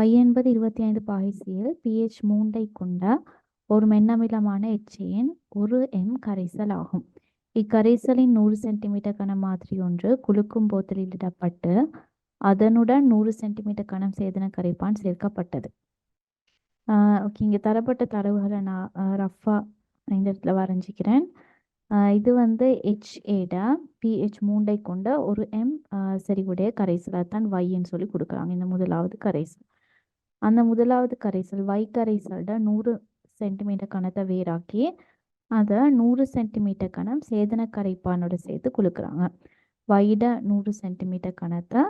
y என்பது இருபத்தி ஐந்து பாய்ச்சியில் பிஹெச் மூன்றை கொண்ட ஒரு மென்னமிலமான எச்சையின் ஒரு எம் கரைசல் ஆகும். இக்கரைசலின் நூறு சென்டிமீட்டர் கன மாதிரி ஒன்று குலுக்கும் போத்தலில் இடப்பட்டு அதனுடன் நூறு சென்டிமீட்டர் கனம் சேதன கரைப்பான் சேர்க்கப்பட்டது. ஓகே இங்கே தரப்பட்ட தரவுகளை நான் ரஃபாக இந்த இடத்துல வரைஞ்சிக்கிறேன். இது வந்து ஹெச்ஏடா பிஹெச் மூண்டை கொண்ட ஒரு எம் செறிவுடைய கரைசலை தான் வைன்னு சொல்லி கொடுக்குறாங்க. இந்த முதலாவது கரைசல். அந்த முதலாவது கரைசல் வைக்கரைசல்ட நூறு சென்டிமீட்டர் கணத்தை வேறாக்கி அதை நூறு சென்டிமீட்டர் கணம் சேதன கரைப்பானோட சேர்த்து கொடுக்குறாங்க வைட நூறு சென்டிமீட்டர் கணத்தை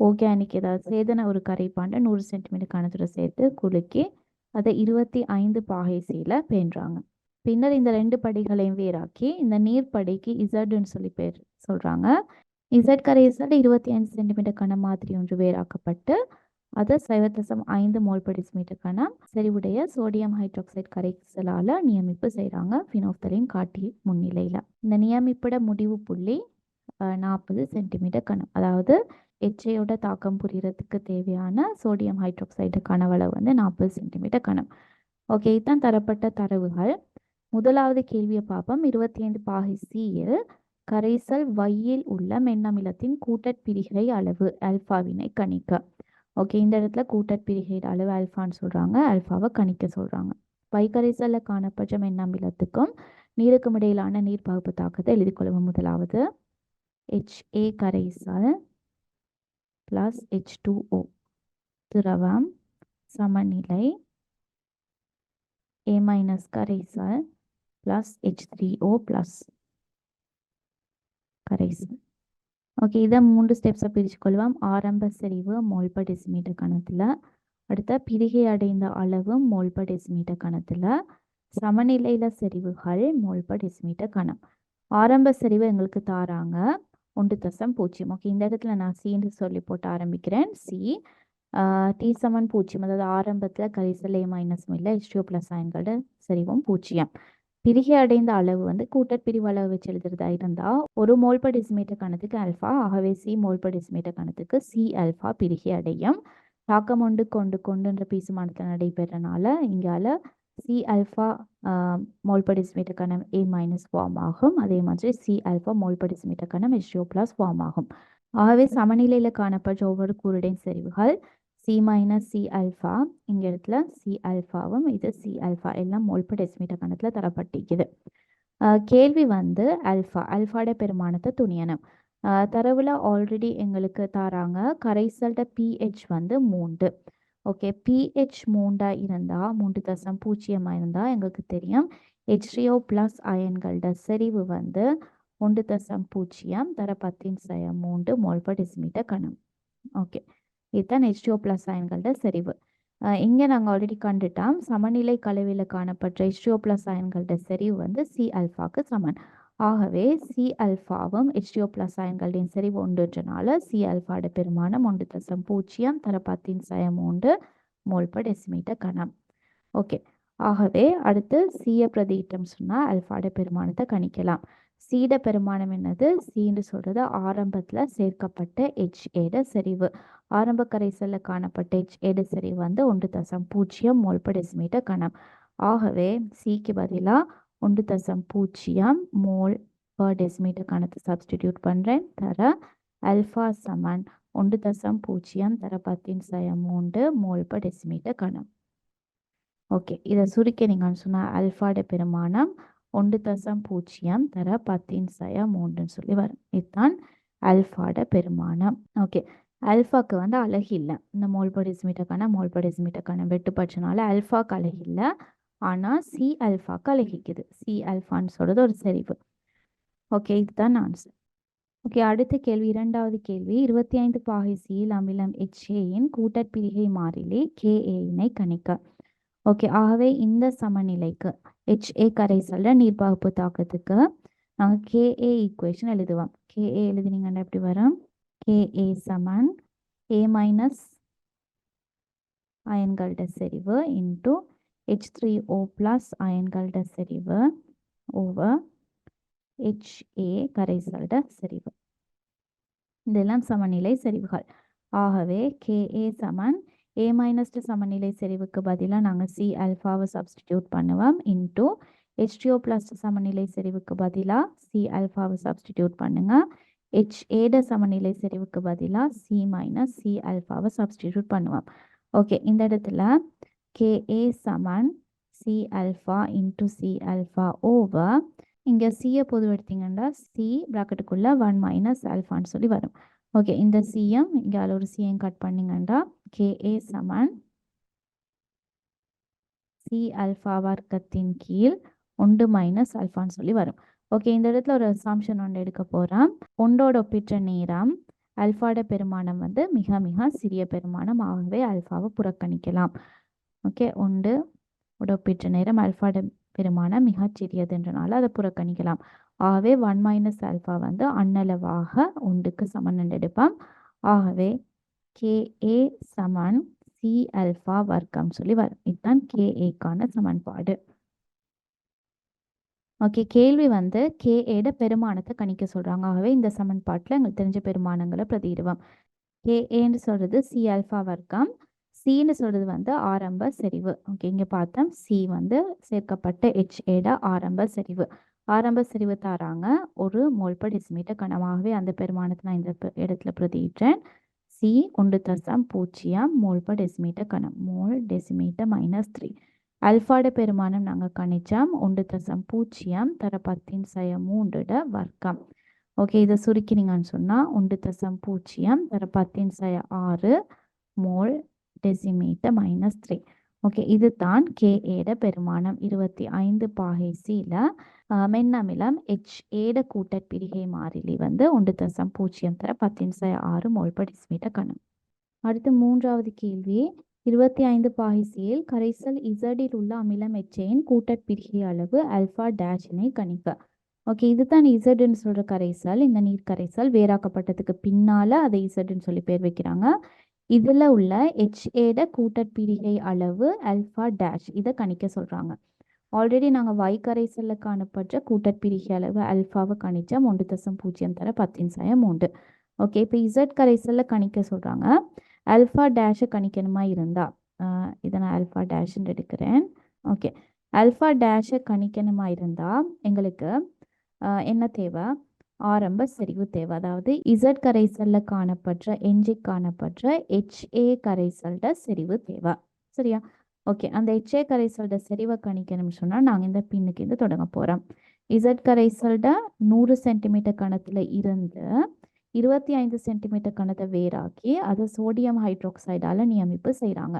ஓர்கானிக் ஏதாவது சேதன ஒரு கரைப்பாண்ட நூறு சென்டிமீட்டர் கணத்தோட சேர்த்து குலுக்கி அதை இருபத்தி ஐந்து பாகைசியில் பேண்டுறாங்க பின்னர் இந்த ரெண்டு படிகளையும் வேறாக்கி இந்த நீர் படிக்கு இசட்னு சொல்லி பேர் சொல்கிறாங்க இசட் கரைசல் இருபத்தி ஐந்து சென்டிமீட்டர் கணம் மாதிரி ஒன்று வேறாக்கப்பட்டு அதை சைவத்தசம் ஐந்து மோல் மீட்டர் கனம் செறிவுடைய சோடியம் ஹைட்ராக்சைடு கரைசலால் நியமிப்பு செய்கிறாங்க ஃபினோஃப்தலின் காட்டி முன்னிலையில். இந்த நியமிப்பிட முடிவு புள்ளி நாற்பது சென்டிமீட்டர் கணம். அதாவது எச்சையோட தாக்கம் புரியறதுக்கு தேவையான சோடியம் ஹைட்ராக்சைடு கனவளவு வந்து நாற்பது சென்டிமீட்டர் கணம். ஓகே இதுதான் தரப்பட்ட தரவுகள். முதலாவது கேள்வியை பார்ப்போம். இருபத்தி ஐந்து பாகை சியில் கரைசல் வையில் உள்ள மென்னமிலத்தின் கூட்டற் பிரிகை அளவு அல்பாவினை கணிக்க. ஓகே இந்த இடத்துல கூட்டற்பிரிகை அளவு அல்ஃபான்னு சொல்கிறாங்க அல்ஃபாவை கணிக்க சொல்கிறாங்க வை காணப்பட்ட மென்னமிலத்துக்கும் நீருக்கும் இடையிலான நீர் பகுப்பு தாக்கத்தை எழுதி கொள்வோம் முதலாவது ஹெச்ஏ கரைசல் ப்ளஸ் ஹெச் டூ ஓ திரவம் சமநிலை A மைனஸ் கரைசல் plus H three O plus கரைசல். ஓகே இதை மூன்று ஸ்டெப்ஸை பிரித்து ஆரம்ப செறிவு மோல் பர் டெசிமீட்டர் கணத்தில் அடுத்த பிரிகை அடைந்த அளவு மோல் பர் டெசிமீட்டர் கணத்தில் சமநிலையில் செறிவுகள் மோல் பர் டெசிமீட்டர் கணம். ஆரம்ப செறிவு எங்களுக்கு தாராங்க. ஒன்று தசம் பூஜ்ஜியம். ஓகே இந்த இடத்துல நான் சீன்று சொல்லி போட்டு ஆரம்பிக்கிறேன். சி டி சமன் பூஜ்ஜியம். அதாவது ஆரம்பத்தில் கரிசலே மைனஸும் இல்லை ஹெச்டிஓ ப்ளஸ் அயன்களோட செறிவும் பூஜ்ஜியம். பிரிகை அடைந்த அளவு வந்து கூட்டற்பிரிவு அளவு வச்சு எழுதுறதா இருந்தால் ஒரு மோல் பர் டெசிமீட்டர் கணத்துக்கு அல்ஃபா ஆகவே சி மோல் பர் டெசிமீட்டர் கணத்துக்கு சி அல்ஃபா பிரிகை அடையும். தாக்கம் ஒன்று கொண்டு கொண்டுன்ற பீசுமானத்தில் நடைபெறனால இங்கால C alpha mole per decimetre கணம் ஏ மைனஸ் ஃபார்ம் ஆகும். அதே மாதிரி C alpha mole per decimetre கணம் ஹெச்டிஓ ப்ளஸ் ஃபார்ம் ஆகும். ஆகவே சமநிலையில் காணப்பட்ட ஒவ்வொரு கூறுடையின் செறிவுகள் சி மைனஸ் சி அல்ஃபா இங்க இடத்துல சி அல்ஃபாவும் இது சி அல்ஃபா எல்லாம் மோல் பர் டெசிமீட்டர் கணத்தில் தரப்பட்டிருக்குது. கேள்வி வந்து அல்ஃபா அல்ஃபாட பெருமானத்தை துணியணும். தரவில் ஆல்ரெடி எங்களுக்கு தராங்க. கரைசல்ட பிஹெச் வந்து மூன்று. ஓகே பிஹெச் மூண்டா இருந்தால் மூன்று தசம் பூஜ்ஜியமாக இருந்தால் எங்களுக்கு தெரியும். ஹெச்ரியோ ப்ளஸ் அயன்களோட செறிவு வந்து ஒன்று தசம் பூஜ்ஜியம் தர பத்தின் சய மூன்று மோல் பர் டெசிமீட்டர் கணம். ஓகே. இதுதான் ஹெச்டிஓ பிளஸ் அயன்களோட செறிவு. இங்கே நாங்கள் ஆல்ரெடி கண்டுட்டோம். சமநிலை கலவையில் காணப்பட்ட ஹெச்டிஓ பிளஸ் அயன்களோட செறிவு வந்து சி அல்ஃபாக்கு சமன் ஆகவே சி அல்ஃபாவும் ஹெச்டிஓ பிளஸ் அயன்களின் செறிவு ஒன்றுன்றனால சி அல்ஃபாவோட பெருமானம் ஒன்று தசம் பூஜ்ஜியம் தரப்பாத்தின் சயம் உண்டு மோல் பர் டெசிமீட்டர் கணம். ஓகே ஆகவே அடுத்து சியை பிரதியிட்டம் சொன்னால் அல்ஃபாட பெருமானத்தை கணிக்கலாம். சீட பெருமானம் என்னது சீன்னு சொல்கிறது ஆரம்பத்தில் சேர்க்கப்பட்ட ஹெச் ஏட செறிவு. ஆரம்ப கரைசலில் காணப்பட்ட ஹெச் ஏட செறிவு வந்து ஒன்று தசம் பூஜ்ஜியம் மோல் பர் டெசிமீட்டர் கணம். ஆகவே சிக்கு பதிலாக ஒன்று தசம் பூஜ்ஜியம் மோல் பர் டெசிமீட்டர் கணத்தை சப்ஸ்டிடியூட் பண்ணுறேன் தர அல்ஃபா சமன் ஒன்று தசம் பூஜ்ஜியம் தர பத்தின் சய மூன்று மோல் பர் டெசிமீட்டர் கணம். ஓகே இதை சுருக்கி நீங்கள் சொன்னால் அல்ஃபாட பெருமானம் ஒன்று தசம் பூஜ்ஜியம் தர பத்தின் சய மூன்றுன்னு சொல்லி வரும். இதுதான் அல்ஃபாட பெருமானம். ஓகே. அல்ஃபாக்கு வந்து அழகு இல்லை. இந்த மோல் பர் வெட்டுப்பட்சனால வெட்டுப்பட்டனால அல்ஃபாக்கு அழகு இல்லை. ஆனால் சி அல்ஃபாக்கு அழகிக்குது. சி அல்ஃபான்னு சொல்கிறது ஒரு செறிவு. ஓகே இதுதான் ஆன்சர் ஓகே அடுத்த கேள்வி இரண்டாவது கேள்வி. இருபத்தி ஐந்து பாகை சியில் அமிலம் எச்ஏயின் கூட்டற்பிரிகை மாறிலி கேஏயினை கணிக்க. ஓகே ஆகவே இந்த சமநிலைக்கு ஹெச்ஏ கரைசல்ல நீர்ப்பாகுப்பு தாக்கத்துக்கு நாங்கள் கேஏ ஈக்குவேஷன் எழுதுவோம். கேஏ எழுதினீங்கன்னா எப்படி வரும்? கேஏ சமன் ஏ மைனஸ் அயன்கள்ட செறிவு into H three O plus அயன்கள்ட செறிவு ஓவர் ஹெச்ஏ கரைசல்ட செறிவு. இதெல்லாம் சமநிலை செறிவுகள். ஆகவே கேஏ சமன் ஏ மைனஸ் சமநிலை செறிவுக்கு பதிலாக நாங்கள் சி அல்ஃபாவை சப்ஸ்டிடியூட் பண்ணுவோம் இன்டூ ஹெச்டிஓ ப்ளஸ் சமநிலை செறிவுக்கு பதிலாக சி அல்ஃபாவை சப்ஸ்டிடியூட் பண்ணுங்கள் ஹெச் ஏட சமநிலை செறிவுக்கு பதிலாக சி மைனஸ் சி அல்ஃபாவை சப்ஸ்டிடியூட் பண்ணுவோம். ஓகே இந்த இடத்துல கேஏ சமன் C alpha into C alpha over இங்கே சியை பொது எடுத்தீங்கன்னா சி ப்ராக்கெட்டுக்குள்ளே ஒன் மைனஸ் அல்ஃபான்னு சொல்லி வரும். ஓகே இந்த சிஎம் இங்கே அதில் ஒரு சிஎம் கட் பண்ணிங்கண்டா. கேஏ சமன். சி அல்ஃபா வர்க்கத்தின் கீழ் ஒன்று மைனஸ் அல்ஃபான்னு சொல்லி வரும். ஓகே இந்த இடத்துல ஒரு அசாம்ஷன் ஒன்று எடுக்க போகிறோம் ஒன்றோட ஒப்பிட்ட நேரம் அல்ஃபாட பெருமானம் வந்து மிக மிக சிறிய பெருமானம். ஆகவே அல்ஃபாவை புறக்கணிக்கலாம். ஓகே ஒன்று ஒப்பிட்ட நேரம் அல்ஃபாட பெருமானம் மிகச் சிறியதுன்றனால அதை புறக்கணிக்கலாம். ஆகவே ஒன் மைனஸ் அல்ஃபா வந்து அன்னளவாக ஒன்றுக்கு சமன் எடுப்போம். ஆகவே கேஏ சமன் சி அல்ஃபா வர்க்கம் சொல்லி வரும். இதுதான் கேஏக்கான சமன்பாடு. ஓகே கேள்வி வந்து கேஏட பெருமானத்தை கணிக்க சொல்கிறாங்க ஆகவே இந்த சமன்பாட்டில் எங்களுக்கு தெரிஞ்ச பெருமானங்களை பிரதியிடுவோம். கேஏன்னு சொல்கிறது சி அல்ஃபா வர்க்கம். சின்னு சொல்கிறது வந்து ஆரம்ப செறிவு. ஓகே இங்கே பார்த்தோம். சி வந்து சேர்க்கப்பட்ட ஹெச் ஏட ஆரம்ப செறிவு. ஆரம்ப செறிவு தாராங்க. ஒரு மோல்ப டெசிமீட்டர் கனமாகவே அந்த பெருமானத்தை நான் இந்த இடத்துல பிரதியிட்டேன் சி ஒன்று தசம் பூஜ்ஜியம் மோல்ப டெசிமீட்டர் கணம். மோல் டெசிமீட்டர் மைனஸ் த்ரீ அல்ஃபாட பெருமானம் நாங்கள் கணிச்சோம். ஒன்று தசம் பூஜ்ஜியம் தர பத்தின் சய மூன்றுட வர்க்கம். ஓகே இதை சுருக்கினீங்கன்னு சொன்னால் ஒன்று தசம் பூஜ்ஜியம் தர பத்தின் சய ஆறு mole decimetre minus three okay இதுதான் கே கேஏட பெருமானம். இருபத்தி ஐந்து பாகை சியில் மென்னமிலம் எச் ஏட கூட்டற்பிரிகை மாறிலி வந்து ஒன்று தசம் பூஜ்ஜியம் தர பத்தின் சய ஆறு மோல் பர் கணம். அடுத்து மூன்றாவது கேள்வி. இருபத்தி ஐந்து பாகிசியில் கரைசல் இசடில் உள்ள அமிலம் எச்சையின் கூட்டற்பிரிகை அளவு அல்ஃபா டேஷினை கணிக்க. ஓகே இதுதான் இசடுன்னு சொல்கிற கரைசல். இந்த நீர் கரைசல் வேறாக்கப்பட்டதுக்கு பின்னால் அதை இசடுன்னு சொல்லி பேர் வைக்கிறாங்க. இதில் உள்ள ஹெச்ஏட கூட்டற்பிரிகை அளவு அல்ஃபா டேஷ் இதை கணிக்க சொல்கிறாங்க ஆல்ரெடி நாங்கள் வை கரைசலில் காணப்பட்ட கூட்டற்பிரிகை அளவு அல்ஃபாவை கணித்தோம் ஒன்று தசம் பூஜ்ஜியம் தர பத்தின் சாயம் மூன்று. ஓகே இப்போ இசட் கரைசலில் கணிக்க சொல்கிறாங்க ஆல்ஃபா டேஷை கணிக்கணுமா இருந்தால் இதை நான் ஆல்ஃபா டேஷ்ன்னு எடுக்கிறேன். ஓகே ஆல்ஃபா டேஷை கணிக்கணுமா இருந்தால் எங்களுக்கு என்ன தேவை? ஆரம்ப செறிவு தேவை. அதாவது இசட் கரைசல்ல காணப்பட்ட எஞ்சி காணப்பட்ட ஹெச்ஏ கரைசல்ட செறிவு தேவை. சரியா? ஓகே அந்த ஹெச்ஏ கரைசல்ட செறிவை கணிக்கணும்னு சொன்னால் நாங்கள் இந்த பின்னுக்கு இருந்து தொடங்க போகிறோம் இசட் கரைசல்ட நூறு சென்டிமீட்டர் கணத்தில் இருந்து இருபத்தி ஐந்து சென்டிமீட்டர் கணத்தை வேறாக்கி அதை சோடியம் ஹைட்ரோக்சைடால் நியமிப்பு செய்கிறாங்க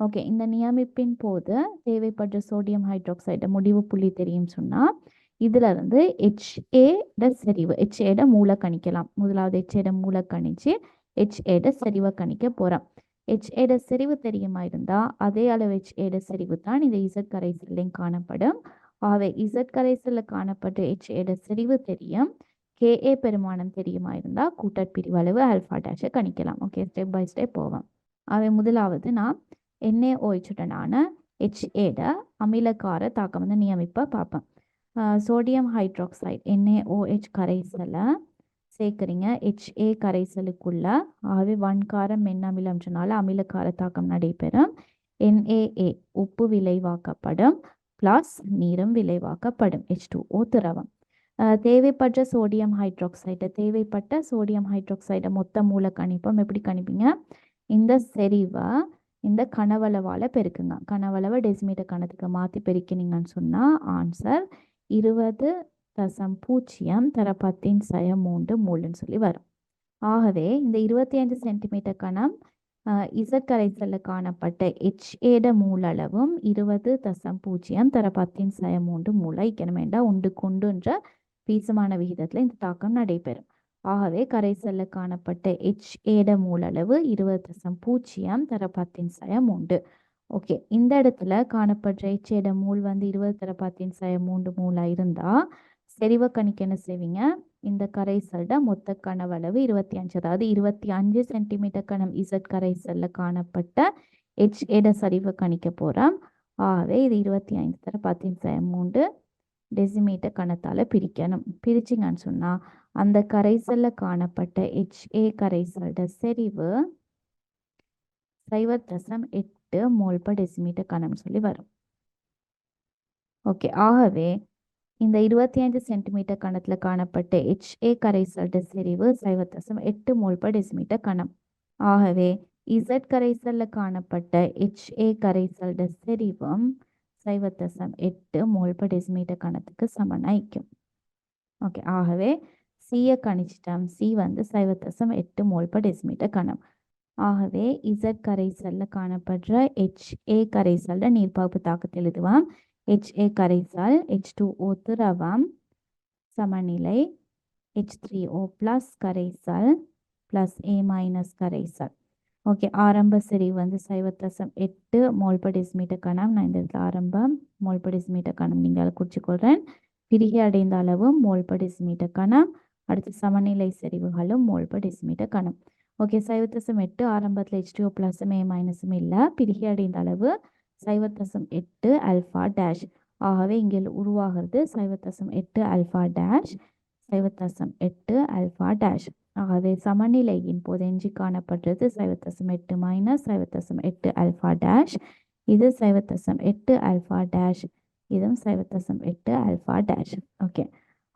ஓகே இந்த நியமிப்பின் போது தேவைப்படுற சோடியம் ஹைட்ரோக்சைடை முடிவு புள்ளி தெரியும் சொன்னால் இதில் இருந்து ஹெச்ஏட செறிவு ஹெச்ஏட மூளை கணிக்கலாம். முதலாவது ஹெச்ஏட மூளை கணிச்சு ஹெச்ஏட செறிவை கணிக்க போகிறோம் ஹெச்ஏட செறிவு தெரியுமா இருந்தால் அதே அளவு ஹெச்ஏட செறிவு தான் இந்த இசட் கரைசல்லையும் காணப்படும். ஆகவே இசட் கரைசலில் காணப்பட்ட ஹெச்ஏட செறிவு தெரியும். கேஏ பெருமானம் தெரியுமா இருந்தால் கூட்டற்பிரிவு அளவு ஆல்ஃபா டேஷை கணிக்கலாம். ஓகே ஸ்டெப் பை ஸ்டெப் போவோம். அவை முதலாவது நான் என்ஏஓஹெச்சுடனான ஹெச்ஏட அமிலக்கார தாக்கம் வந்து நியமிப்பை பார்ப்பேன் சோடியம் ஹைட்ராக்சைடு என்ஏஓஹெச் கரைசலை சேர்க்குறீங்க. ஹெச்ஏ கரைசலுக்குள்ள ஆகவே வன்காரம் மென்னமிலம்ன்றனால அமிலக்கார தாக்கம் நடைபெறும். என்ஏஏ உப்பு விளைவாக்கப்படும். ப்ளஸ் நீரும் விளைவாக்கப்படும். ஹெச் டூ ஓ திரவம். தேவைப்பட்ட சோடியம் ஹைட்ராக்சைடு தேவைப்பட்ட சோடியம் ஹைட்ராக்சைடை மொத்த மூல கணிப்போம் எப்படி கணிப்பீங்க? இந்த செறிவை இந்த கனவளவால் பெருக்குங்க. கனவளவை டெசிமீட்டர் கணத்துக்கு மாற்றி பெருக்கினீங்கன்னு சொன்னால் ஆன்சர் இருபது தசம் பூஜ்ஜியம் தர பத்தின் சய மூன்று மூலுன்னு சொல்லி வரும். ஆகவே இந்த இருபத்தி ஐந்து சென்டிமீட்டர் கணம் இசட் கரைசலில் காணப்பட்ட ஹெச்ஏட மூலளவும் இருபது தசம் பூஜ்ஜியம் தர பத்தின் சய மூன்று மூளை இக்கணுமேண்டா உண்டு கொண்டுன்ற பீசமான விகிதத்தில் இந்த தாக்கம் நடைபெறும். ஆகவே கரைசலில் காணப்பட்ட எச் ஏட மூலளவு இருபது தசம் பூஜ்ஜியம் தர பத்தின் சயம் உண்டு. ஓகே இந்த இடத்துல காணப்பட்ட எச் மூல் வந்து இருபது தர பத்தின் சயம் மூன்று மூலாக இருந்தால் செறிவை கணிக்க என்ன செய்வீங்க? இந்த கரைசல்ட மொத்த கனவளவு இருபத்தி அஞ்சு அதாவது இருபத்தி அஞ்சு சென்டிமீட்டர் கணம் இசட் கரைசல்ல காணப்பட்ட எச் எட சரிவை கணிக்க போகிறோம் ஆகவே இது இருபத்தி ஐந்து தர பத்தின் சயம் மூன்று டெசிமீட்டர் கணத்தால் பிரிக்கணும். பிரிச்சிங்கன்னு சொன்னால் அந்த கரைசலில் காணப்பட்ட ஹெச்ஏ கரைசலோட செறிவு சைவர் தசம் எட்டு மோல் பர் டெசிமீட்டர் கணம்னு சொல்லி வரும். ஓகே ஆகவே இந்த இருபத்தி ஐந்து சென்டிமீட்டர் கணத்தில் காணப்பட்ட ஹெச்ஏ கரைசல்ட செறிவு சைவர் தசம் எட்டு மோல் பர் டெசிமீட்டர் கணம். ஆகவே இசட் கரைசல்ல காணப்பட்ட ஹெச்ஏ கரைசல்ட செறிவும் சைவர் தசம் எட்டு மோல் பர் டெசிமீட்டர் கணத்துக்கு சமனாய்க்கும் ஓகே ஆகவே சியை கணிச்சிட்டோம். சி வந்து சைவர் தசம் எட்டு மோல் பர் டெசிமீட்டர் கணம். ஆகவே இசட் கரைசல்ல காணப்படுற HA கரைசல்ல நீர்ப்பாய்ப்பு தாக்கத்தை எழுதுவாம். HA கரைசல் H2O திரவம் சமநிலை H3O ப்ளஸ் கரைசல் ப்ளஸ் A மைனஸ் கரைசல். ஓகே ஆரம்ப செறிவு வந்து சைவத்தசம் எட்டு மோல் பர் கணம். நான் இந்த இடத்துல ஆரம்பம். மோல் கணம் நீங்கள் குறிச்சிக்கொள்கிறேன் பிரிகை அடைந்த அளவு மோல் பர் கணம். அடுத்து சமநிலை செறிவுகளும் மோல் பர் கணம். ஓகே சைவத்தசம் எட்டு ஆரம்பத்தில் ஹெச்டிஓ ப்ளஸும் ஏ மைனஸும் இல்லை. பிரிகை அடைந்த அளவு சைவத்தசம் எட்டு அல்ஃபா டேஷ் ஆகவே இங்கே உருவாகிறது சைவத்தசம் எட்டு அல்ஃபா டேஷ் சைவத்தசம் எட்டு அல்ஃபா டேஷ் ஆகவே சமநிலையின் போது எஞ்சி காணப்படுறது சைவத்தசம் எட்டு மைனஸ் சைவத்தசம் எட்டு அல்ஃபா டேஷ் இது சைவத்தசம் எட்டு அல்ஃபா டேஷ் இதுவும் சைவத்தசம் எட்டு அல்ஃபா டேஷ் ஓகே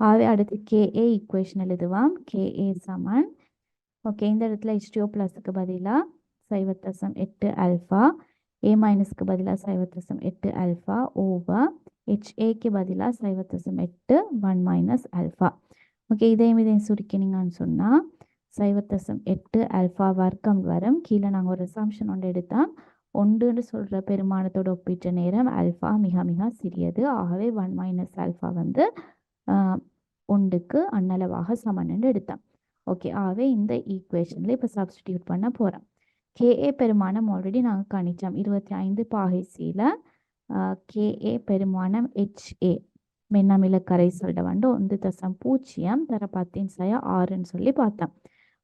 ஆகவே அடுத்து கேஏ ஈக்குவேஷன் எழுதுவாம். கேஏ சமன். ஓகே இந்த இடத்துல ஹெச்டிஓ ப்ளஸுக்கு பதிலாக சைவத்தசம் எட்டு அல்ஃபா ஏ மைனஸ்க்கு பதிலாக சைவத்தசம் எட்டு அல்ஃபா ஓவர் ஹெச்ஏக்கு பதிலாக சைவத்தசம் எட்டு ஒன் மைனஸ் அல்ஃபா ஓகே இதையும் இதையும் சுருக்கினீங்கன்னு சொன்னால் சைவத்தசம் எட்டு அல்ஃபா வர்க்கம் வரும். கீழே நாங்கள் ஒரு அசாம்ஷன் ஒன்று எடுத்தால் ஒன்றுன்னு சொல்கிற பெருமானத்தோட ஒப்பிட்ட நேரம் அல்ஃபா மிக மிக சிறியது. ஆகவே ஒன் மைனஸ் அல்ஃபா வந்து ஒன்றுக்கு அன்னளவாக சமன்னு எடுத்தான் ஓகே ஆகவே இந்த ஈக்குவேஷனில் இப்போ சப்ஸ்டிடியூட் பண்ண போகிறோம் கேஏ பெருமானம் ஆல்ரெடி நாங்கள் கணிச்சோம். இருபத்தி ஐந்து பாகைசியில் கேஏ பெருமானம் ஹெச்ஏ மென்னமில கரைசல்ட வந்து ஒன்று தசம் பூஜ்ஜியம் தர பத்தின் சய ஆறுன்னு சொல்லி பார்த்தோம்.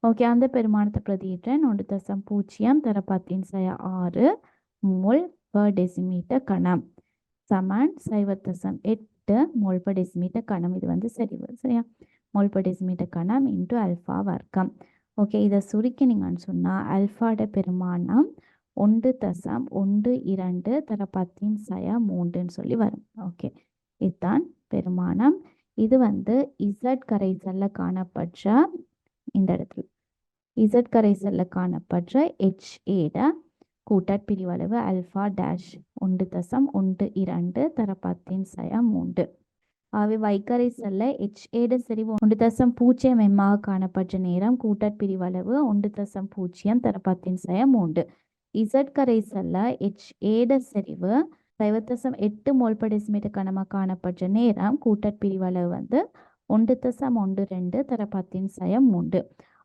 ஓகே அந்த பெருமானத்தை பிரதியிட்டேன். ஒன்று தசம் பூஜ்ஜியம் தர பத்தின் சய ஆறு மோல் பர் டெசிமீட்டர் கணம். சமன் சைவ தசம் எட்டு மோல் பர் டெசிமீட்டர் கணம். இது வந்து சரி சரியா? மோல் பர் டெசிமீட்டர் கணம் இன்ட்டு அல்ஃபா வர்க்கம். ஓகே இதை சுருக்கினீங்கன்னு சொன்னால் அல்ஃபாட பெருமானம் ஒன்று தசம் ஒன்று இரண்டு தர பத்தின் சய மூன்றுன்னு சொல்லி வரும். ஓகே இதுதான் பெருமானம். இது வந்து இசட் கரைசல்ல காணப்படுற இந்த இடத்துல. இசட் கரைசல்ல காணப்படுற HA-ட கூட்டற் பிரிவளவு அல்ஃபா டேஷ் ஒன்று தசம் ஒன்று இரண்டு தர பத்தின் சய மூன்று. அவை வைக்கரை செல்ல எச் ஏடு செறிவு ஒன்று தசம் பூஜ்ஜியம் எம்மாக காணப்பட்ட நேரம் கூட்டற் பிரிவளவு ஒன்று தசம் பூஜ்ஜியம் தரப்பத்தின் செய மூன்று. இசட் கரைசல்ல எச் ஏட செறிவு சைவர் தசம் எட்டு மோல் per decimeter கனமாக காணப்பட்ட நேரம் கூட்டற் பிரிவளவு வந்து ஒன்று தசம் ஒன்று ரெண்டு தரப்பத்தின் பத்தின் சயம் மூன்று.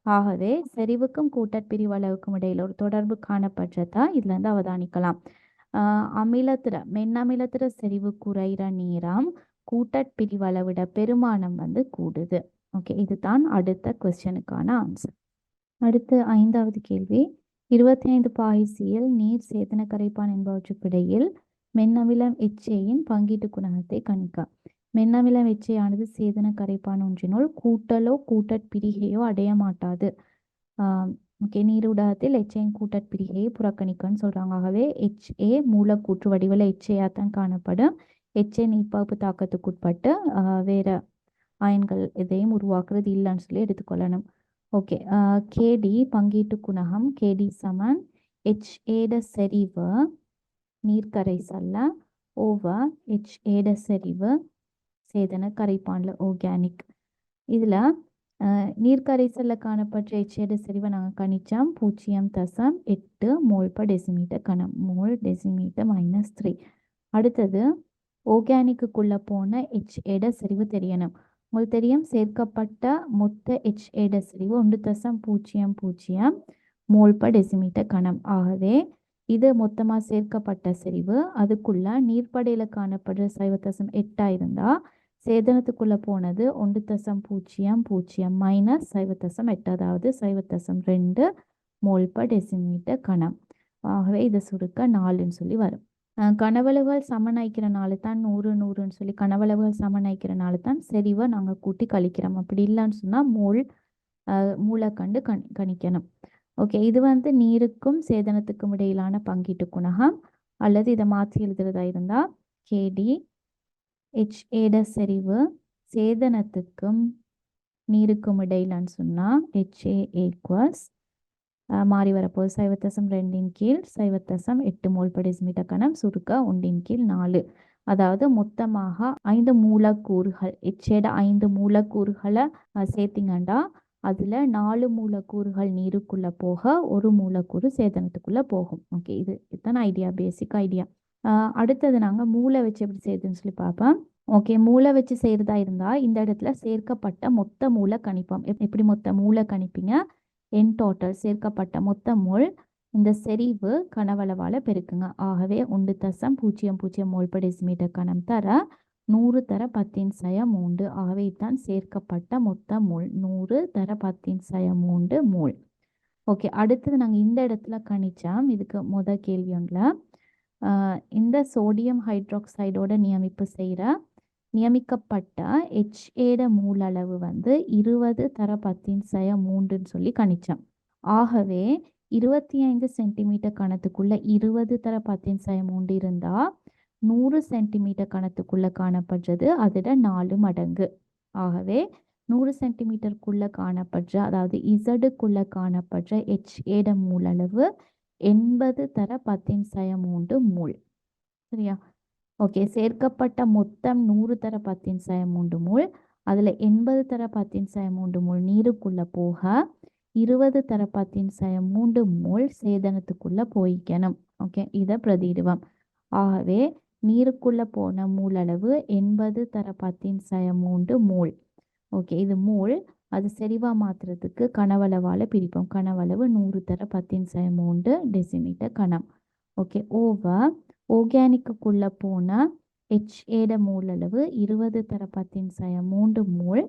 ஆகவே செறிவுக்கும் கூட்டற்பிரிவளவுக்கும் இடையில ஒரு தொடர்பு காணப்பட்டதா? இதுல இருந்து அவதானிக்கலாம். ஆஹ் அமிலத்திர மென்னமிலத்திர செறிவு குறைகிற நேரம் கூட்டற் பிரிவளவிட பெருமானம் வந்து கூடுது. ஓகே இதுதான் அடுத்த கொஸ்டினுக்கான ஆன்சர் அடுத்து ஐந்தாவது கேள்வி. இருபத்தி ஐந்து பாய்சியில் நீர் சேதன கரைப்பான் என்பவற்றுக்கிடையில் மென்னமிலம் எச்சையின் பங்கீட்டு குணகத்தை கணிக்க. மென்னமிலம் எச்சையானது சேதன கரைப்பான் ஒன்றினுள் கூட்டலோ கூட்டற்பிரிகையோ அடைய மாட்டாது. ஆஹ் ஓகே நீரூடகத்தில் எச்சையின் கூட்டற்பிரிகையை புறக்கணிக்கன்னு சொல்றாங்க. ஆகவே எச்ஏ மூலக்கூற்று வடிவில் எச்சையாக தான் காணப்படும். எச்சை நீர்ப்பாய்ப்பு தாக்கத்துக்குட்பட்டு ஆஹ் வேற அயன்கள் எதையும் உருவாக்குறது இல்லைன்னு சொல்லி எடுத்துக்கொள்ளணும். ஓகே கேடி பங்கீட்டு குணகம் கேடி சமன் எச் ஏட செறிவு நீர்க்கரைசல்ல ஓவர் எச் ஏட செறிவு சேதன கரைப்பான்ல ஆர்கானிக் இதில் நீர்க்கரைசலில் காணப்பட்ட எச்சேட செறிவை நாங்கள் கணிச்சோம். பூஜ்ஜியம் தசம் எட்டு மோல் per டெசிமீட்டர் கணம் மோல் டெசிமீட்டர் மைனஸ் த்ரீ அடுத்தது ஆர்கானிக்குள்ளே போன HA-ட செறிவு தெரியணும். உங்களுக்கு தெரியும் சேர்க்கப்பட்ட மொத்த HA-ட செறிவு ஒன்று தசம் பூஜ்ஜியம் பூஜ்ஜியம் மோல் per டெசிமீட்டர் கணம். ஆகவே இது மொத்தமாக சேர்க்கப்பட்ட செறிவு அதுக்குள்ள நீர்ப்படையில் காணப்படுற சைவ தசம் எட்டாக இருந்தால் சேதனத்துக்குள்ளே போனது ஒன்று தசம் பூஜ்ஜியம் பூஜ்ஜியம் மைனஸ் சைவ தசம் எட்டு அதாவது சைவ தசம் ரெண்டு மோல் per டெசிமீட்டர் கணம். ஆகவே இதை சுருக்க நாலுன்னு சொல்லி வரும். கனவளவுகள் சமனாய்க்கிறனால தான் நூறு நூறுன்னு சொல்லி கனவளவுகள் சமனாய்க்கிறனால தான் செறிவை நாங்கள் கூட்டி கழிக்கிறோம். அப்படி இல்லைன்னு சொன்னால் மூல் மூளை மூலக்கண்டு கணி கணிக்கணும். ஓகே இது வந்து நீருக்கும் சேதனத்துக்கும் இடையிலான பங்கீட்டு குணகம். அல்லது இதை மாற்றி எழுதுறதா இருந்தால் கேடி ஹெச்ஏட செறிவு சேதனத்துக்கும் நீருக்கும் இடையிலான்னு சொன்னால் ஹெச்ஏ ஈக்குவல்ஸ் மாறி வரப்போகுது. சைவத்தசம் ரெண்டின் கீழ் சைவத்தசம் எட்டு மோல் மீட்டர் கணம் சுருக்க ஒன்றின் கீழ் நாலு. அதாவது மொத்தமாக ஐந்து மூலக்கூறுகள் இச்சேட ஐந்து மூலக்கூறுகளை சேர்த்திங்கண்டா அதில் நாலு மூலக்கூறுகள் நீருக்குள்ளே போக ஒரு மூலக்கூறு சேதனத்துக்குள்ளே போகும். ஓகே இது இதுதான் ஐடியா? Basic idea. அடுத்தது நாங்கள் மூளை வச்சு எப்படி செய்யுதுன்னு சொல்லி பார்ப்போம். ஓகே மூளை வச்சு செய்கிறதா இருந்தால் இந்த இடத்துல சேர்க்கப்பட்ட மொத்த மூளை கணிப்போம் எப்படி மொத்த மூளை கணிப்பீங்க என் டோட்டல் சேர்க்கப்பட்ட மொத்த மோல் இந்த செறிவு கனவளவால் பெருக்குங்க. ஆகவே ஒன்று தசம் பூஜ்ஜியம் பூஜ்ஜியம் மோல் பர் டெசிமீட்டர் கணம் தர நூறு தர பத்தின் சய மூன்று. ஆகவே தான் சேர்க்கப்பட்ட மொத்த மூல். நூறு தர பத்தின் சய மூன்று மூல். ஓகே அடுத்தது நாங்கள் இந்த இடத்துல கணிச்சோம். இதுக்கு முத கேள்வி ஒன்றில் இந்த சோடியம் ஹைட்ராக்சைடோட நியமிப்பு செய்கிற நியமிக்கப்பட்ட ஹெச்ஏட மூலளவு வந்து இருபது தர பத்தின் சய மூன்றுன்னு சொல்லி கணிச்சோம். ஆகவே இருபத்தி ஐந்து சென்டிமீட்டர் கணத்துக்குள்ள இருபது தர பத்தின் சய மூன்று இருந்தால் நூறு சென்டிமீட்டர் கணத்துக்குள்ள காணப்படுறது அதோட நாலு மடங்கு. ஆகவே நூறு சென்டிமீட்டருக்குள்ள காணப்படுற அதாவது இசடுக்குள்ள காணப்படுற ஹெச்ஏட மூலளவு எண்பது தர பத்தின் சய மூன்று மூல். சரியா? ஓகே. சேர்க்கப்பட்ட மொத்தம் நூறு தர பத்தின் சாய மூன்று மூல். அதில் எண்பது தர பத்தின் சாய மூன்று மூல். நீருக்குள்ளே போக இருபது தர பத்தின் சாய மூன்று மூல். சேதனத்துக்குள்ளே போய்க்கணும். ஓகே. இதை பிரதிடுவோம் ஆகவே நீருக்குள்ளே போன மூலளவு எண்பது தர பத்தின் சாய மூன்று மூல். ஓகே. இது மூல். அது செறிவாக மாற்றுறதுக்கு கனவளவால் பிரிப்போம். கனவளவு நூறு தர பத்தின் சாய மூன்று டெசிமீட்டர் கணம். ஓகே. ஓவர் ஓர்கானிக்குள்ளே போன ஹெச்ஏட மூலளவு இருபது தர பத்தின் சய மூன்று மூல்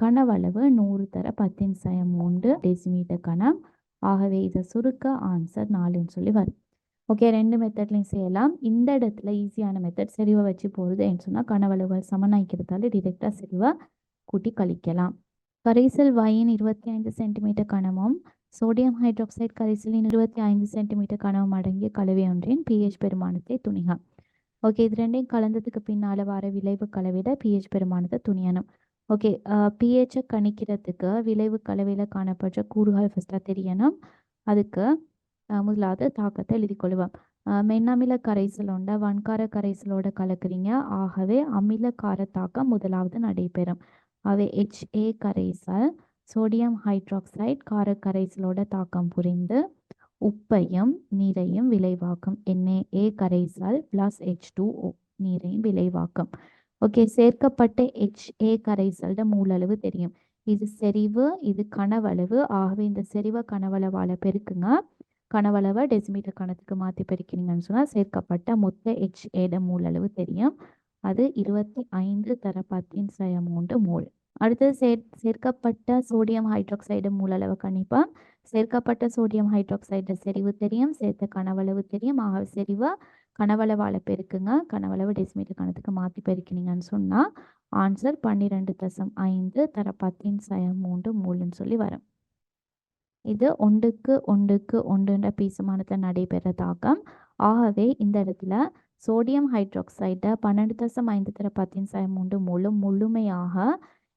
கனவளவு நூறு தர பத்தின் சய மூன்று டெசிமீட்டர் கணம். ஆகவே இதை சுருக்க ஆன்சர் நாலுன்னு சொல்லி வரும். ஓகே ரெண்டு மெத்தட்லையும் செய்யலாம். இந்த இடத்துல ஈஸியான மெத்தட் செறிவை வச்சு போகிறதுன்னு சொன்னால் கனவளவுகள் சமனாய்க்கிறதால டிரெக்டாக செறிவை கூட்டி கழிக்கலாம். கரைசல் வாயின் இருபத்தி ஐந்து சென்டிமீட்டர் கனமும் சோடியம் ஹைட்ராக்சைடு கரைசலின் இருபத்தி ஐந்து சென்டிமீட்டர் கனவு அடங்கிய கலவை ஒன்றின் பிஹெச் பெருமானத்தை துணிக ஓகே இது ரெண்டையும் கலந்ததுக்கு பின்னால் வர விளைவு கலவையில் பிஹெச் பெருமானத்தை துணியணும். ஓகே பிஹெச்சை கணிக்கிறதுக்கு விளைவு கலவையில் காணப்படுற கூறுகள் ஃபஸ்ட்டாக தெரியணும். அதுக்கு முதலாவது தாக்கத்தை எழுதி கொள்வோம். மென்னமில கரைசல் வன்கார கரைசலோட கலக்குறீங்க. ஆகவே அமில கார தாக்கம் முதலாவது நடைபெறும். அவை ஹெச்ஏ கரைசல் சோடியம் ஹைட்ராக்சைடு காரக்கரைசலோட தாக்கம் புரிந்து உப்பையும் நீரையும் விளைவாக்கும். என்ஏஏ கரைசல் பிளஸ் ஹெச் டூ ஓ நீரையும் விளைவாக்கும். ஓகே சேர்க்கப்பட்ட ஹெச்ஏ கரைசலோட மூலளவு தெரியும். இது செறிவு இது கனவளவு. ஆகவே இந்த செறிவை கனவளவால் பெருக்குங்க. கனவளவை டெசிமீட்டர் கணத்துக்கு மாற்றி பெருக்கினீங்கன்னு சொன்னால் சேர்க்கப்பட்ட மொத்த ஹெச்ஏட மூலளவு தெரியும். அது இருபத்தி ஐந்து தர பத்தின் சய மூன்று மூல். அடுத்தது சேர் சேர்க்கப்பட்ட சோடியம் ஹைட்ராக்சைடு மூலளவு கணிப்பா. சேர்க்கப்பட்ட சோடியம் ஹைட்ராக்சைடு செறிவு தெரியும் சேர்த்த கனவளவு தெரியும். ஆக செறிவு கனவளவால் பெருக்குங்க கனவளவு டெசிமீட்டர் கணத்துக்கு மாற்றி பெருக்கினீங்கன்னு சொன்னால் ஆன்சர் பன்னிரெண்டு தசம் ஐந்து தர பத்தின் சயம் மூன்று மூணுன்னு சொல்லி வரும். இது ஒன்றுக்கு ஒன்றுக்கு ஒன்றுன்ற பீசமானத்தை நடைபெற தாக்கம். ஆகவே இந்த இடத்துல சோடியம் ஹைட்ராக்சைடை பன்னெண்டு தசம் ஐந்து தர பத்தின் சயம் மூன்று மூலம் முழுமையாக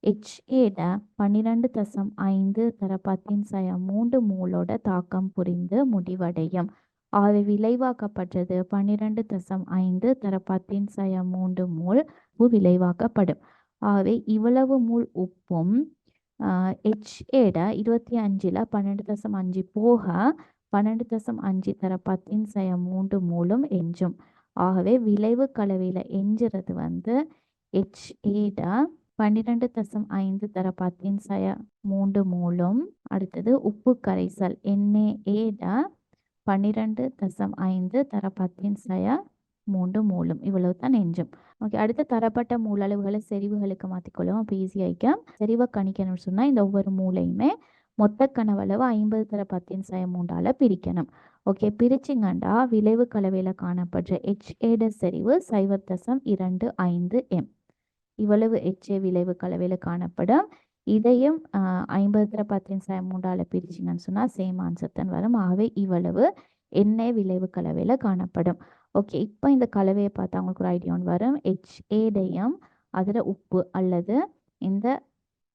ஹெச்ஏட பன்னிரெண்டு தசம் ஐந்து தர பத்தின் சய மூன்று மூலோட தாக்கம் புரிந்து முடிவடையும். ஆகவே விளைவாக்கப்பட்டது பன்னிரெண்டு தசம் ஐந்து தர பத்தின் சய மூன்று மூல் விளைவாக்கப்படும். ஆகவே இவ்வளவு மூல் உப்பும் ஹெச்ஏட இருபத்தி அஞ்சில் பன்னெண்டு தசம் அஞ்சு போக பன்னெண்டு தசம் அஞ்சு தர பத்தின் சய மூன்று மூலும் எஞ்சும். ஆகவே விளைவு கலவையில் எஞ்சுறது வந்து ஹெச்ஏட பன்னிரெண்டு தசம் ஐந்து தர பத்தின் சய மூன்று மூலம் அடுத்தது உப்பு கரைசல் என்ஏஏட பன்னிரெண்டு தசம் ஐந்து தர பத்தின் சய மூன்று மூலம். இவ்வளவு தான் நெஞ்சும். ஓகே அடுத்து தரப்பட்ட மூலளவுகளை செறிவுகளுக்கு மாற்றிக்கொள்ளும் அப்போ ஈஸியாக செறிவை கணிக்கணும்னு சொன்னால் இந்த ஒவ்வொரு மூலையுமே மொத்த கனவளவு ஐம்பது தர பத்தின் சய மூன்றால் பிரிக்கணும். ஓகே பிரிச்சிங்கண்டா விளைவு கலவையில் காணப்படுற ஹெச்ஏட செறிவு சைவர் தசம் இரண்டு ஐந்து எம் இவ்வளவு எச்ச விளைவு கலவையில் காணப்படும். இதையும் ஐம்பதுல பத்தின் சாயம் மூன்றால் பிரிச்சிங்கன்னு சொன்னால் சேம் ஆன்சர் தான் வரும். ஆகவே இவ்வளவு எண்ணெய் விளைவு கலவையில் காணப்படும். ஓகே இப்போ இந்த கலவையை பார்த்தா அவங்களுக்கு ஒரு ஐடியா ஒன்று வரும். ஹெச்ஏடையும் அதில் உப்பு அல்லது இந்த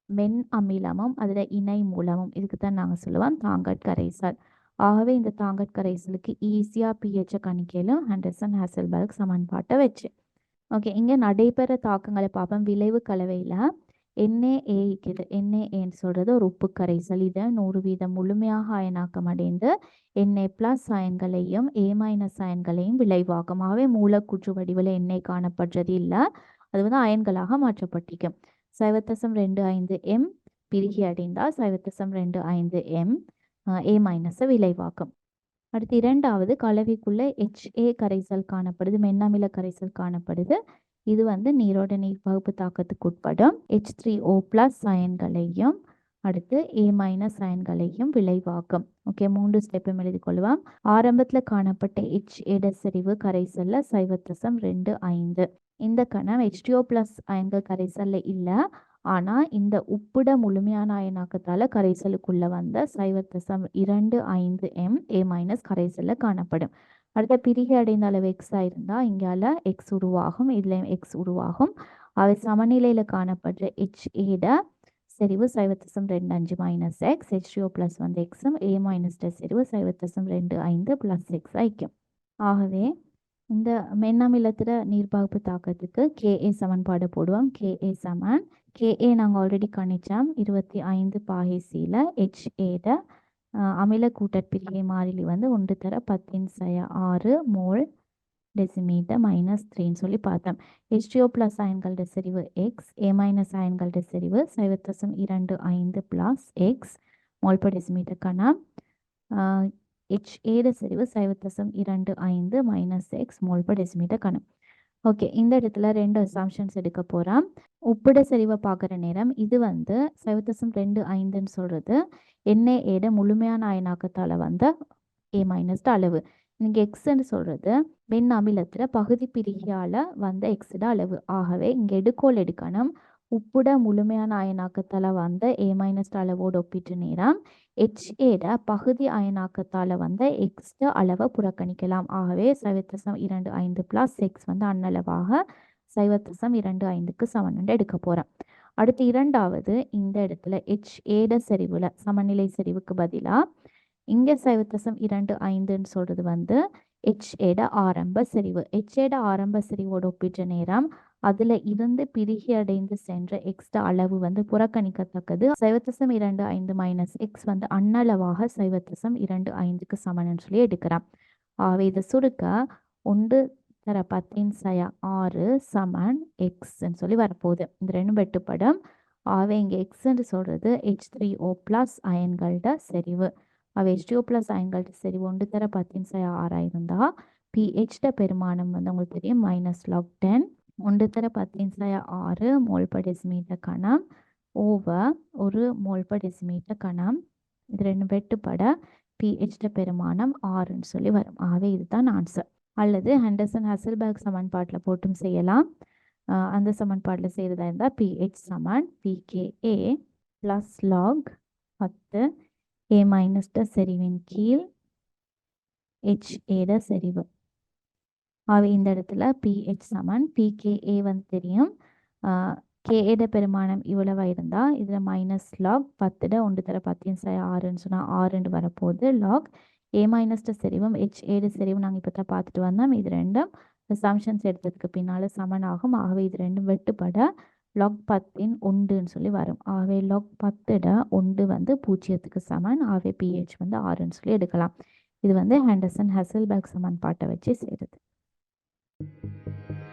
மென் அமிலமும் அதில் இணை மூலமும் இதுக்கு தான் நாங்கள் சொல்லுவோம் தாங்கட் கரைசல் ஆகவே இந்த தாங்கட் கரைசலுக்கு ஈஸியாக பிஹெச்சை கணிக்கலும் ஹண்டர்சன் ஹேசல்பர்க் சமன்பாட்டை வச்சு ஓகே இங்கே நடைபெற தாக்கங்களை பார்ப்போம். விளைவு கலவையில் என்ஏஏ இருக்குது என்ஏஏன்னு சொல்கிறது ஒரு உப்பு கரைசல் இதை நூறு வீதம் முழுமையாக அயனாக்கம் அடைந்து என்ஏ பிளஸ் அயன்களையும் ஏ மைனஸ் அயன்களையும் விளைவாகமாகவே மூலக்கூற்று வடிவில் எண்ணெய் காணப்படுறது இல்லை. அது வந்து அயன்களாக மாற்றப்பட்டிருக்கும். சைவத்தசம் ரெண்டு ஐந்து எம் பிரிகி அடைந்தால் சைவத்தசம் ரெண்டு ஐந்து எம் ஏ மைனஸை விளைவாக்கும். அடுத்து இரண்டாவது கலவைக்குள்ள ஹெச்ஏ கரைசல் காணப்படுது மென்னமில கரைசல் காணப்படுது. இது வந்து நீரோட நீர் பகுப்பு தாக்கத்துக்கு உட்படும் ஹெச் த்ரீ ஓ பிளஸ் அயன்களையும் அடுத்து ஏ மைனஸ் அயன்களையும் விளைவாக்கும். ஓகே மூன்று ஸ்டெப்பும் எழுதி கொள்வோம். ஆரம்பத்தில் காணப்பட்ட ஹெச் செறிவு கரைசல்ல சைவத்தசம் ரெண்டு ஐந்து. இந்த கணம் ஹெச்டிஓ பிளஸ் அயன்கள் கரைசல்ல இல்லை ஆனால் இந்த உப்புட முழுமையான அயனாக்கத்தால் கரைசலுக்குள்ளே வந்த சைவத்தசம் இரண்டு ஐந்து எம் ஏ மைனஸ் கரைசலில் காணப்படும். அடுத்த பிரிகை அடைந்த அளவு எக்ஸ் ஆயிருந்தால் இங்கால எக்ஸ் உருவாகும் இதில் எக்ஸ் உருவாகும். அவை சமநிலையில் காணப்படுற ஹெச் செறிவு சைவத்தசம் ரெண்டு அஞ்சு மைனஸ் எக்ஸ் ஹெச்டிஓ ப்ளஸ் வந்து எக்ஸும் ஏ மைனஸ் செறிவு சைவத்தசம் ரெண்டு ஐந்து ப்ளஸ் எக்ஸ் ஐக்கும் ஆகவே இந்த மென்னமிலத்தில் நீர்பாகுப்பு தாக்கத்துக்கு கேஏ சமன்பாடு போடுவோம். கேஏ சமன் கேஏ நாங்கள் ஆல்ரெடி கணிச்சோம். இருபத்தி ஐந்து பாகிசியில் ஹெச்ஏட அமில கூட்டற்பிரிகை மாறிலி வந்து ஒன்று தர பத்தின் சய ஆறு மோல் டெசிமீட்டர் மைனஸ் த்ரீன்னு சொல்லி பார்த்தோம். ஹெச்டிஓ ப்ளஸ் அயன்களோட செறிவு எக்ஸ் ஏ மைனஸ் அயன்களோட செறிவு சைவத்தசம் இரண்டு ஐந்து plus X mole per decimetre கணம். ஹெச்ஏட செறிவு சைவத்தசம் இரண்டு ஐந்து minus X mole per decimetre கணம். ஓகே இந்த இடத்துல ரெண்டு அசாம்ஷன்ஸ் எடுக்க போகிறோம் உப்பிட செறிவை பார்க்குற நேரம் இது வந்து சைவத்தசம் ரெண்டு ஐந்துன்னு சொல்கிறது என்ஏஏட முழுமையான அயனாக்கத்தால் வந்த ஏ மைனஸ் அளவு. இங்கே எக்ஸ்ன்னு சொல்கிறது வெண் அமிலத்தில் பகுதி பிரிகையால் வந்த எக்ஸோட அளவு. ஆகவே இங்கே எடுக்கோல் எடுக்கணும். உப்புட முழுமையான அயனாக்கத்தால் வந்த ஏ மைனஸ் அளவோடு ஒப்பிட்டு நேரம் ஹெச்ஏட பகுதி அயனாக்கத்தால் வந்த எக்ஸ்ட அளவை புறக்கணிக்கலாம் ஆகவே சைவத்தசம் இரண்டு ஐந்து பிளஸ் எக்ஸ் வந்து அன்னளவாக சைவத்தசம் இரண்டு ஐந்துக்கு சமன் எடுக்க போகிறேன் அடுத்து இரண்டாவது இந்த இடத்துல ஹெச் ஏட செறிவில் சமநிலை செறிவுக்கு பதிலாக இங்கே சைவத்தசம் இரண்டு ஐந்துன்னு சொல்கிறது வந்து ஹெச் ஆரம்ப செறிவு ஹெச்ஏட ஆரம்ப செறிவோடு ஒப்பிட்ட நேரம் அதில் இருந்து பிரிகி அடைந்து சென்ற எக்ஸ்ட அளவு வந்து புறக்கணிக்கத்தக்கது. சைவத்தசம் இரண்டு ஐந்து மைனஸ் எக்ஸ் வந்து அன்னளவாக சைவத்தசம் இரண்டு ஐந்துக்கு சமன்னு சொல்லி எடுக்கிறான். ஆகவே இதை சுருக்க ஒன்று தர பத்தின் சய ஆறு சமன் எக்ஸ்ன்னு சொல்லி வரப்போகுது. இந்த ரெண்டும் வெட்டுப்படும் ஆகவே இங்கே எக்ஸ்ன்னு சொல்கிறது ஹெச் த்ரீ ஓ ப்ளஸ் அயன்கள்ட செறிவு. அவை ஹெச் டூ ப்ளஸ் அயன்களோட செறிவு ஒன்று தர பத்தின் சய ஆறாக இருந்தால் பிஹெச்ட பெருமானம் வந்து உங்களுக்கு தெரியும் மைனஸ் லாக் டென் ஒன்று தர ஆறு மோல் பர் டெசிமீட்டர் கணம். ஓவர் ஒரு மோல் பர் டெசிமீட்டர் கணம். இது ரெண்டு வெட்டுப்பட பிஹெச்ட பெருமானம் ஆறுன்னு சொல்லி வரும். ஆகவே இதுதான் ஆன்சர் அல்லது ஹண்டர்சன் ஹசல்பர்க் சமன்பாட்டில் போட்டும் செய்யலாம். அந்த சமன்பாட்டில் செய்கிறதா இருந்தால் pH Saman P K A plus log பத்து. ஏ மைனஸ்ட செறிவின் கீழ் ஹெச் ஏட செறிவு. ஆகவே இந்த இடத்துல பிஹெச் சமன். பிகேஏ வந்து தெரியும். கேஏட பெருமானம் இவ்வளவாக இருந்தால் இதில் மைனஸ் லாக் பத்துட ஒன்று தர பத்தின் சாய் ஆறுன்னு சொன்னால் ஆறுன்னு வரப்போகுது லாக் ஏ மைனஸ்ட செறிவும் ஹெச் ஏடு செறிவும் நாங்கள் இப்போ தான் பார்த்துட்டு வந்தோம். இது ரெண்டும் சம்ஷன்ஸ் எடுத்ததுக்கு பின்னால் சமன் ஆகும். ஆகவே இது ரெண்டும் வெட்டுப்பட. லாக் பத்தின் ஒன்றுன்னு சொல்லி வரும். ஆகவே லாக் பத்துட ஒன்று வந்து பூஜ்ஜியத்துக்கு சமன். ஆகவே பிஹெச் வந்து ஆறுன்னு சொல்லி எடுக்கலாம். இது வந்து ஹேண்டர்சன் ஹெசல்பர்க் சமன்பாட்டை வச்சு செய்கிறது Thank you.